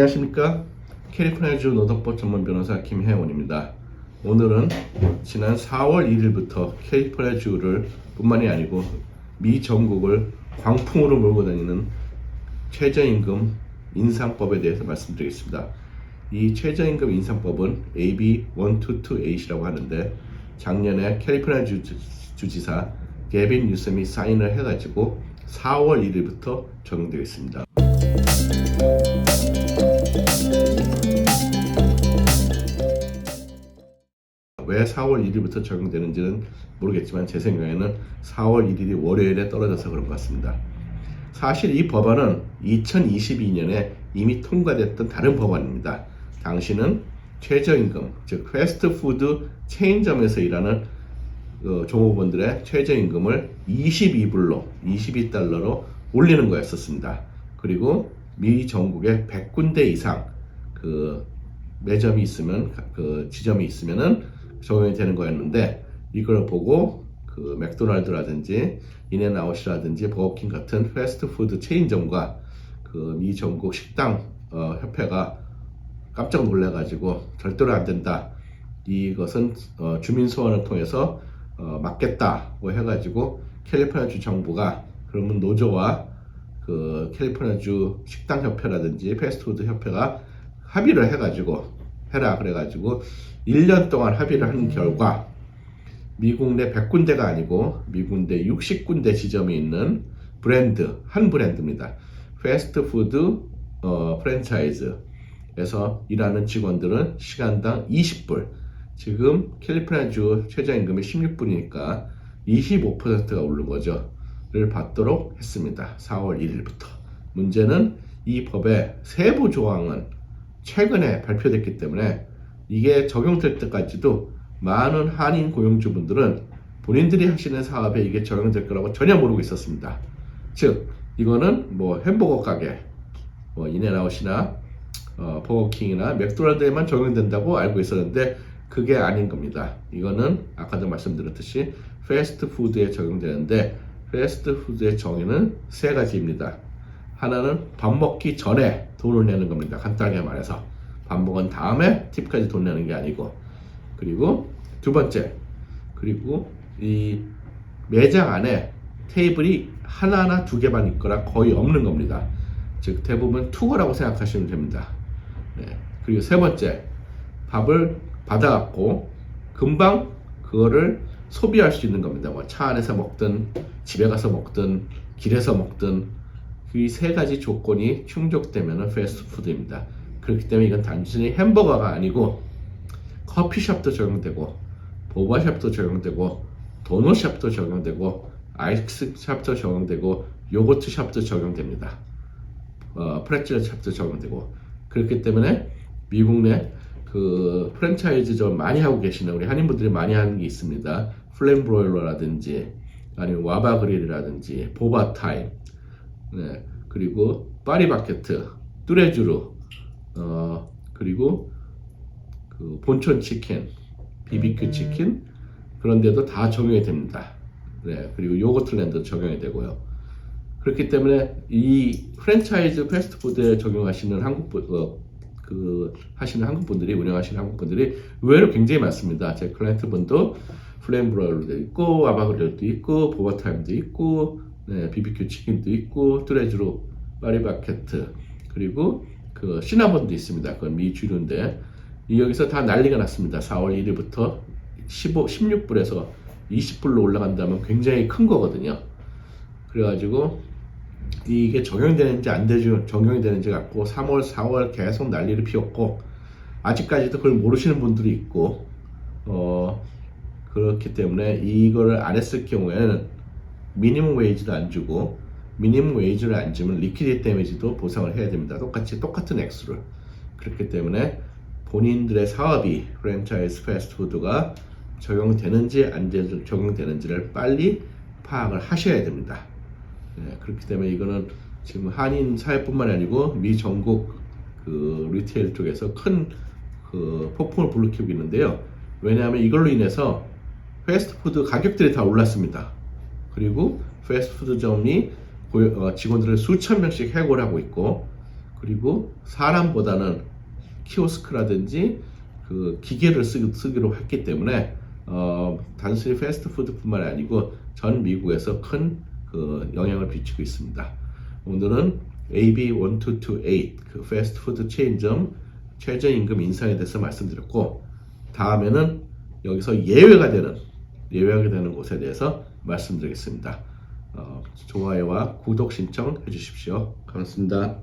안녕하십니까 캘리포니아주 노동법 전문 변호사 김혜원입니다. 오늘은 지난 4월 1일부터 캘리포니아주를 뿐만이 아니고 미 전국을 광풍으로 몰고 다니는 최저임금 인상법에 대해서 말씀드리겠습니다. 이 최저임금 인상법은 AB 122A라고 하는데 작년에 주, 주지사 게빈 뉴섬이 사인을 해가지고 4월 1일부터 적용되겠습니다. 왜 4월 1일부터 적용되는지는 모르겠지만 제 생각에는 4월 1일이 월요일에 떨어져서 그런 것 같습니다. 사실 이 법안은 2022년에 이미 통과됐던 다른 법안입니다. 당시는 최저임금, 즉 패스트푸드 체인점에서 일하는 어, 종업원들의 최저임금을 22불로, 22달러로 올리는 거였었습니다. 그리고 미 전국에 100군데 이상 그 매점이 있으면 그 지점이 있으면은 적용이 되는 거였는데 이걸 보고 그 맥도날드라든지 인앤아웃이라든지 버거킹 같은 패스트푸드 체인점과 그 미 전국 식당 어, 협회가 깜짝 놀래가지고 절대로 안 된다. 이것은 어, 주민 소원을 통해서 어, 막겠다고 해가지고 캘리포니아주 정부가 그러면 노조와 그 캘리포니아주 식당 협회라든지 패스트푸드 협회가 합의를 해가지고 해라 그래가지고 1년 동안 합의를 한 결과 미국 내 100군데가 아니고 미국 내 60군데 지점이 있는 브랜드 한 브랜드입니다. 패스트푸드 어, 프랜차이즈에서 일하는 직원들은 시간당 20불 지금 캘리포니아주 최저임금이 16불이니까 25%가 오른 거죠.를 받도록 했습니다. 4월 1일부터. 문제는 이 법의 세부 조항은 최근에 발표됐기 때문에 이게 적용될 때까지도 많은 한인 고용주분들은 본인들이 하시는 사업에 이게 적용될 거라고 전혀 모르고 있었습니다. 즉, 이거는 뭐 햄버거 가게, 뭐 인앤아웃이나 어, 버거킹이나 맥도날드에만 적용된다고 알고 있었는데 그게 아닌 겁니다. 이거는 아까도 말씀드렸듯이 패스트푸드에 적용되는데 패스트푸드의 정의는 세 가지입니다. 하나는 밥 먹기 전에 돈을 내는 겁니다. 간단하게 말해서 밥 먹은 다음에 팁까지 돈 내는 게 아니고 그리고 두 번째 그리고 이 매장 안에 테이블이 하나나 두 개만 있거나 거의 없는 겁니다. 즉 대부분 투거라고 생각하시면 됩니다. 네. 그리고 세 번째 밥을 받아갖고 금방 그거를 소비할 수 있는 겁니다. 뭐 차 안에서 먹든 집에 가서 먹든 길에서 먹든 이 세 가지 조건이 충족되면 패스트푸드입니다. 그렇기 때문에 이건 단순히 햄버거가 아니고 커피숍도 적용되고 보바숍도 적용되고 도넛숍도 적용되고 아이스샵도 적용되고 요거트숍도 적용됩니다. 어, 프레첼 샵도 적용되고 그렇기 때문에 미국 내 그 프랜차이즈 좀 많이 하고 계시는 우리 한인분들이 많이 하는 게 있습니다. 플레임 브로일러라든지 아니면 와바 그릴이라든지 보바타임 네, 그리고 파리바게트 뚜레쥬르 어, 그리고 그 본촌 치킨 비비큐 치킨 그런 데도 다 적용이 됩니다. 네, 그리고 요거트랜드 적용이 되고요. 그렇기 때문에 이 프랜차이즈 패스트푸드에 적용하시는 한국 분, 어, 그 하시는 한국 분들이 운영하시는 한국 분들이 의외로 굉장히 많습니다. 제 클라이언트 분도 플레임 브로일도 있고 아바그릴도 있고 보버타임도 있고 네, 비비큐 치킨도 있고 뚜레쥬로 파리바케트 그리고 그 시나본도 있습니다. 그건 미 주류인데 이 여기서 다 난리가 났습니다. 4월 1일부터 15, 16불에서 20불로 올라간다면 굉장히 큰 거거든요. 그래가지고 이게 적용되는지 안 되지 적용이 되는지 갖고 3월, 4월 계속 난리를 피웠고 아직까지도 그걸 모르시는 분들이 있고 어 그렇기 때문에 이거를 안 했을 경우에는 미니멈 웨이지도 안 주고 미니멈 웨이지를 안 주면 리퀴디 데미지도 보상을 해야 됩니다. 똑같이 똑같은 액수를 그렇기 때문에 본인들의 사업이 프랜차이즈 패스트푸드가 적용되는지 안 되- 적용되는지를 빨리 파악을 하셔야 됩니다. 네, 그렇기 때문에 이거는 지금 한인 사회뿐만 아니고 미 전국 그 리테일 쪽에서 큰 그 폭풍을 불러키우고 있는데요. 왜냐하면 이걸로 인해서 패스트푸드 가격들이 다 올랐습니다. 그리고 패스트푸드점이 어, 직원들을 수천 명씩 해고를 하고 있고 그리고 사람보다는 키오스크라든지 그 기계를 쓰, 쓰기 로 했기 때문에 어, 단순히 패스트푸드뿐만 아니고 전 미국에서 큰 그 영향을 미치고 있습니다. 오늘은 AB1228 그 패스트푸드 체인점 최저임금 인상에 대해서 말씀드렸고 다음에는 여기서 예외가 되는 예외가 되는 곳에 대해서 말씀드리겠습니다. 어, 좋아요와 구독 신청 해 주십시오. 고맙습니다.